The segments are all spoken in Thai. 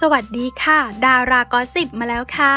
สวัสดีค่ะ ดารากอสิบมาแล้วค่ะ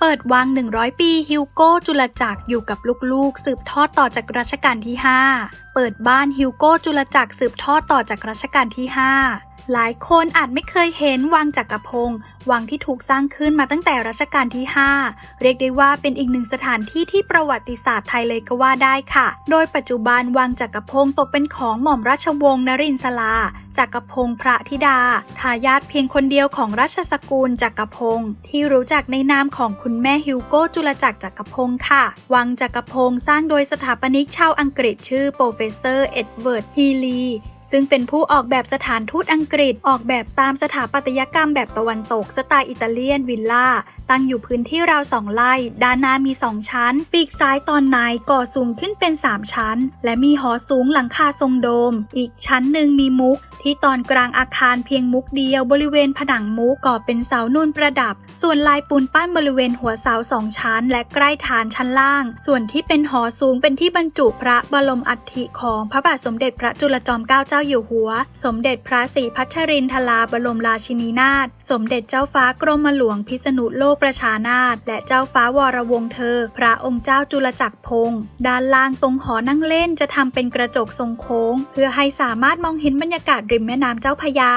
เปิดวัง 100 ปีฮิวโก้จุลจักรอยู่กับลูกๆ สืบทอดต่อจากรัชกาลที่ 5 เปิดบ้านฮิวโก้จุลจักรสืบทอดต่อจากรัชกาลที่ 5หลายคนอาจไม่เคยเห็นวังจักรพงศ์วังที่ถูกสร้างขึ้นมาตั้งแต่รัชกาลที่ 5 เรียกได้ว่าเป็นอีกหนึ่งสถานที่ที่ประวัติศาสตร์ไทยเลยก็ว่าได้ค่ะ โดยปัจจุบันวังจักรพงศ์ตกเป็นของหม่อมราชวงศ์นรินทรา จักรพงศ์พระธิดา ทายาทเพียงคนเดียวของราชสกุลจักรพงศ์ที่รู้จักในนามของคุณแม่ฮิวโก้จุลจักรจักรพงศ์ค่ะ วังจักรพงศ์สร้างโดยสถาปนิกชาวอังกฤษชื่อโปรเฟสเซอร์เอ็ดเวิร์ดฮีลีซึ่งเป็นผู้ออกแบบสถานทูตอังกฤษออกแบบตามสถาปัตยกรรมแบบตะวันตกสไตล์อิตาเลียนวิลล่า ตั้งอยู่พื้นที่ราวสองไร่ด้านหน้ามีสองชั้น ปีกซ้ายตอนในก่อสูงขึ้นเป็น 3 ชั้น และมีหอสูงหลังคาทรงโดม อีกชั้นหนึ่งมีมุกที่ที่ตอนกลางอาคารเพียงมุกเดียวบริเวณผนังมุกก่อเป็นเสานูนประดับ ส่วนลายปูนปั้นบริเวณหัวเสาสองชั้น และใกล้ฐานชั้นล่าง ส่วนที่เป็นหอสูงเป็นที่บรรจุพระบรมอัฐิของพระบาทสมเด็จพระจุลจอมเกล้าเจ้าอยู่หัว สมเด็จพระศรีพัชรินทราบรมราชินีนาถสมเด็จเจ้าฟ้ากรมหลวงพิษณุโลกประชานาถและเจ้าฟ้าวรวงเธอ พระองค์เจ้าจุลจักรพงศ์ด้านล่างตรงหอนั่งเล่นจะทำเป็นกระจกทรงโค้ง เพื่อให้สามารถมองเห็นบรรยากาศริมแม่น้ำเจ้าพยา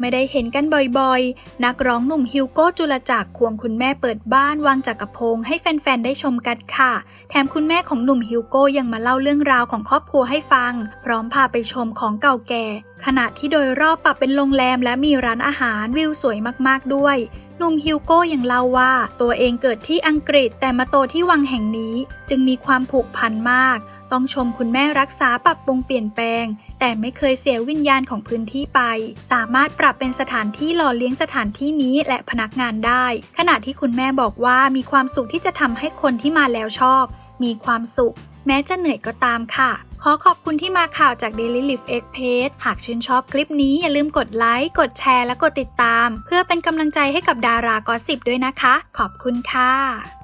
ไม่ได้เห็นกันบ่อยๆ นักร้องหนุ่มฮิวโก้จุลจักรควงคุณแม่เปิดบ้านวางจักรพงให้แฟนๆ ได้ชมกันค่ะ แถมคุณแม่ของหนุ่มฮิวโก้ยังมาเล่าเรื่องราวของครอบครัวให้ฟัง พร้อมพาไปชมของเก่าแก่ ขณะที่โดยรอบปรับเป็นโรงแรมและมีร้านอาหารวิวสวยมากๆด้วยหนุ่มฮิวโก้ยังเล่าว่า ตัวเองเกิดที่อังกฤษแต่มาโตที่วังแห่งนี้ จึงมีความผูกพันมาก ต้องชมคุณแม่รักษาปรับปรุงเปลี่ยนแปลงแต่ไม่เคยเสียวิญญาณของพื้นที่ไป สามารถปรับเป็นสถานที่หล่อเลี้ยงสถานที่นี้และพนักงานได้ ขณะที่คุณแม่บอกว่ามีความสุขที่จะทำให้คนที่มาแล้วชอบ มีความสุข แม้จะเหนื่อยก็ตามค่ะ ขอขอบคุณที่มาข่าวจาก Daily Life X Page หากชื่นชอบคลิปนี้อย่าลืมกดไลค์ กดแชร์ และกดติดตาม เพื่อเป็นกำลังใจให้กับดารากอสิบด้วยนะคะ ขอบคุณค่ะ